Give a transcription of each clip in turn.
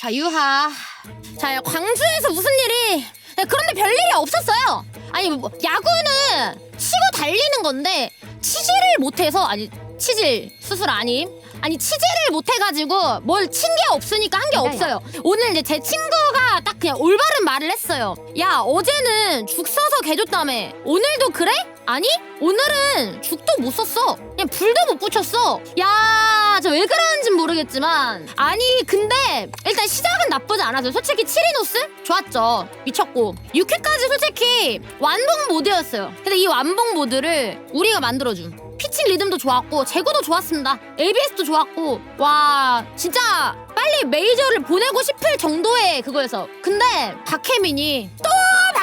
자 유하. 자 광주에서 무슨 일이? 네, 그런데 별일이 없었어요. 아니 뭐, 야구는 치고 달리는 건데 치질을 못해서 아니 치질 수술 아님? 아니 치질을 못해가지고 뭘 친 게 없으니까 한게 이거야. 없어요. 오늘 이제 제 친구가 딱 그냥 올바른 말을 했어요. 야 어제는 죽 써서 개줬다며. 오늘도 그래? 아니 오늘은 죽도 못 썼어. 그냥 불도 못 붙였어. 야 저 왜 그러는지 모르겠지만. 아니 근데 일단 시작은 나쁘지 않았어요. 솔직히 치리노스? 좋았죠. 미쳤고. 6회까지 솔직히 완봉 모드였어요. 근데 이 완봉 모드를 우리가 만들어준. 피칭 리듬도 좋았고 제구도 좋았습니다. ABS도 좋았고. 와 진짜 빨리 메이저를 보내고 싶을 정도의 그거여서 근데 박혜민이 또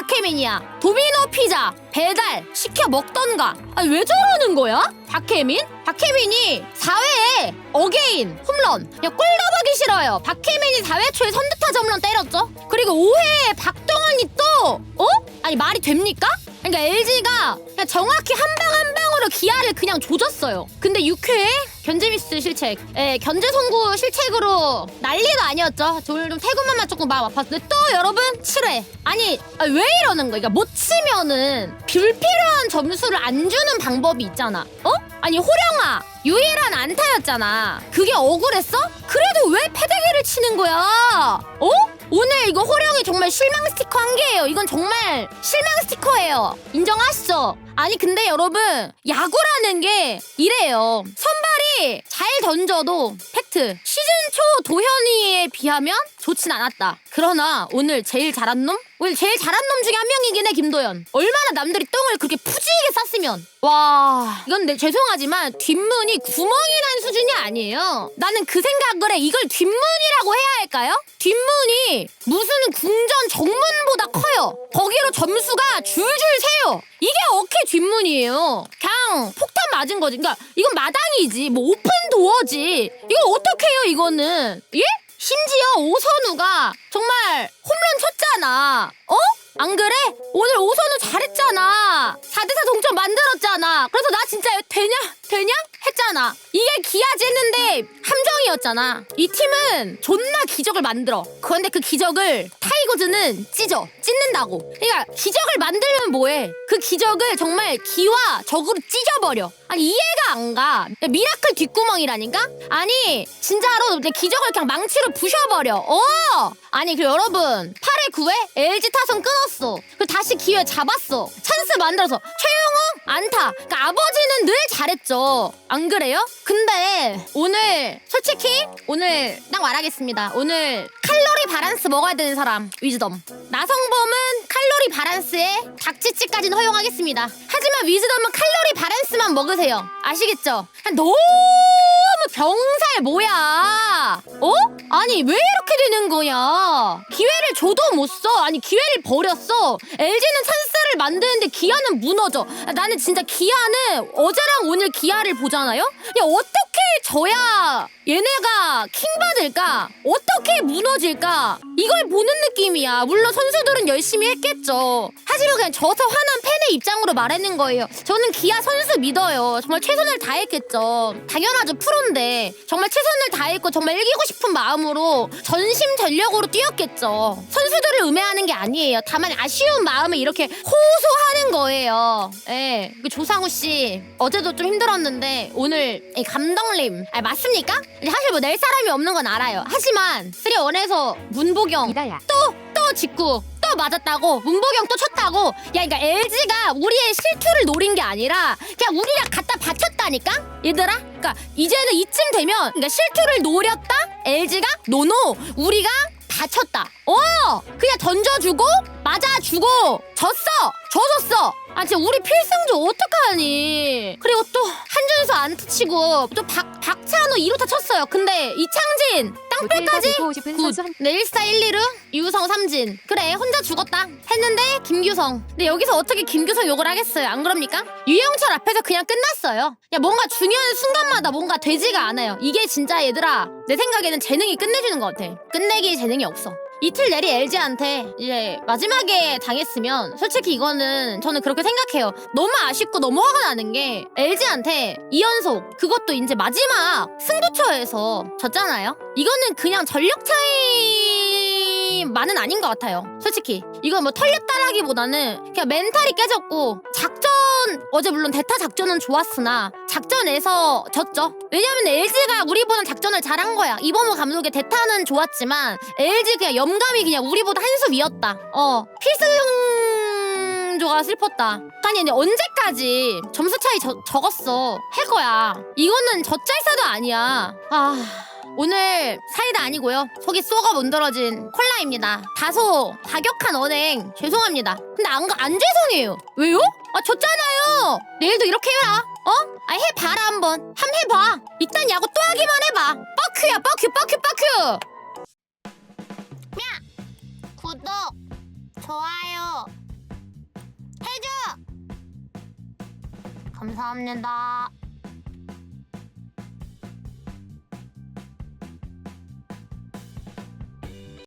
박혜민이야 도미노 피자 배달 시켜 먹던가 아니 왜 저러는 거야 박혜민 박혜민이 4회에 어게인 홈런 그냥 꿀 넣어보기 싫어요 박혜민이 4회 초에 선두타자 홈런 때렸죠 그리고 5회에 박동원이 또 어? 아니 말이 됩니까? 그러니까 LG가 그냥 정확히 한 방 한 방으로 기아를 그냥 조졌어요. 근데 6회에 견제미스 실책, 예, 견제 송구 실책으로 난리도 아니었죠. 저 오늘 좀 태구만만 조금 마음 아팠는데 또 여러분 7회. 아니 아, 왜 이러는 거야? 그러니까 못 치면은 불필요한 점수를 안 주는 방법이 있잖아. 어? 아니 호령아 유일한 안타였잖아. 그게 억울했어? 그래도 왜 패대기를 치는 거야? 어? 오늘 이거 호령이 정말 실망 스티커 한 개예요. 이건 정말 실망 스티커예요. 인정하시죠? 아니 근데 여러분 야구라는 게 이래요. 선발이 잘 던져도 팩트. 시즌 초 도현이에 비하면 좋진 않았다. 그러나 오늘 제일 잘한 놈? 오늘 제일 잘한 놈 중에 한 명이긴 해 김도현. 얼마나 남들이 똥을 그렇게 푸지게 쌌으면 와 이건 내 죄송하지만 뒷문이 구멍이 난 수준이 아니에요. 나는 그 생각을 해. 이걸 뒷문이라고 해야 할까요? 뒷문이 무슨 궁전 정문보다 커요. 거기로 점수가 줄줄 새요. 이게 어깨 뒷문이에요. 그냥 폭탄 맞은 거지. 그러니까 이건 마당이지. 뭐 오픈 도어지. 이거 어떻게 해요 이거는? 예? 심지어 오선우가 정말 홈런 쳤잖아. 어? 안 그래? 오늘 오선우 잘했잖아. 4대4 동점 만들었잖아. 그래서 나 진짜 되냐? 되냐? 했잖아. 이게 기아지 했는데 함정이었잖아. 이 팀은 존나 기적을 만들어. 그런데 그 기적을 타이거즈는 찢어. 찢는다고. 그러니까 기적을 만들면 뭐해? 그 기적을 정말 기와 적으로 찢어버려. 아니 이해가 안 가. 미라클 뒷구멍이라니까? 아니 진짜로 내 기적을 그냥 망치로 부셔버려. 어! 아니 그 여러분 8회 9회 LG 타선 끊었어. 그 다시 기회 잡았어. 찬스 만들어서 최영웅 안타. 그러니까 아버지는 늘 잘했죠. 안 그래요? 근데 오늘 솔직히 오늘 딱 말하겠습니다. 오늘 칼로리 바란스 먹어야 되는 사람 위즈덤. 나성범은 칼로리 바란스에 닭치치까지는 허용하겠습니다. 하지만 위즈덤은 칼로리 바란스만 먹으세요. 아시겠죠? 너무 병살 뭐야? 어? 아니 왜 이렇게 되는 거야? 기회를 줘도 못 써. 아니 기회를 버렸어. LG는 찬스 를 만드는데 기아는 무너져. 아, 나는 진짜 기아는 어제랑 오늘 기아를 보잖아요. 야 어떻게 져야 얘네가 킹 받을까? 어떻게 무너질까? 이걸 보는 느낌이야. 물론 선수들은 열심히 했겠죠. 하지만 그냥 져서 화난 팬의 입장으로 말하는 거예요. 저는 기아 선수 믿어요. 정말 최선을 다했겠죠. 당연하죠. 프로인데 정말 최선을 다했고 정말 이기고 싶은 마음으로 전심 전력으로 뛰었겠죠. 선 수들을 음해하는 게 아니에요. 다만 아쉬운 마음에 이렇게 호소하는 거예요. 예. 그 조상우 씨 어제도 좀 힘들었는데 오늘 이 감독님 아 맞습니까? 사실 뭐 낼 사람이 없는 건 알아요. 하지만 3원에서 문보경 이다야. 또, 또 직구, 또 맞았다고, 문보경 또 쳤다고. 야, 그러니까 LG가 우리의 실투를 노린 게 아니라 그냥 우리가 갖다 바쳤다니까? 얘들아? 그러니까 이제는 이쯤 되면 그러니까 실투를 노렸다? LG가 노노, 우리가 다쳤다. 어! 그냥 던져주고, 맞아주고, 졌어! 져줬어! 아, 진짜 우리 필승조 어떡하니? 그리고 또, 한준수 안타 치고, 또 박, 박찬호 2루타 쳤어요. 근데 이창진, 싶은 굿. 네, 1사 1, 2루. 유성 삼진. 그래 혼자 죽었다. 했는데 김규성. 근데 여기서 어떻게 김규성 욕을 하겠어요? 안 그럽니까? 유영철 앞에서 그냥 끝났어요. 야 뭔가 중요한 순간마다 뭔가 되지가 않아요. 이게 진짜 얘들아 내 생각에는 재능이 끝내주는 것 같아. 끝내기 재능이 없어 이틀 내리 LG한테 이제 마지막에 당했으면 솔직히 이거는 저는 그렇게 생각해요. 너무 아쉽고 너무 화가 나는 게 LG한테 2연속 그것도 이제 마지막 승부처에서 졌잖아요. 이거는 그냥 전력 차이 나는 아닌 것 같아요. 솔직히 이건 뭐 털렸다라기보다는 그냥 멘탈이 깨졌고 작전 어제 물론 대타 작전은 좋았으나 작전에서 졌죠. 왜냐면 LG가 우리보다 작전을 잘한 거야. 이범호 감독의 대타는 좋았지만 LG 그냥 염감이 그냥 우리보다 한 수 위였다. 어 필승 조가 슬펐다. 아니 근데 언제까지 점수 차이 저, 적었어 할 거야. 이거는 젖잘싸도 아니야. 아. 오늘 사이다 아니고요. 속이 쏘가 문드러진 콜라입니다. 다소 과격한 언행 죄송합니다. 근데 안, 안 죄송해요. 왜요? 아 졌잖아요. 내일도 이렇게 해라. 어? 아 해봐라 한번. 함 해봐. 이딴 야구 또 하기만 해봐. 뻑큐야 뻑큐 뻑큐 뻑큐. 구독, 좋아요 해줘. 감사합니다.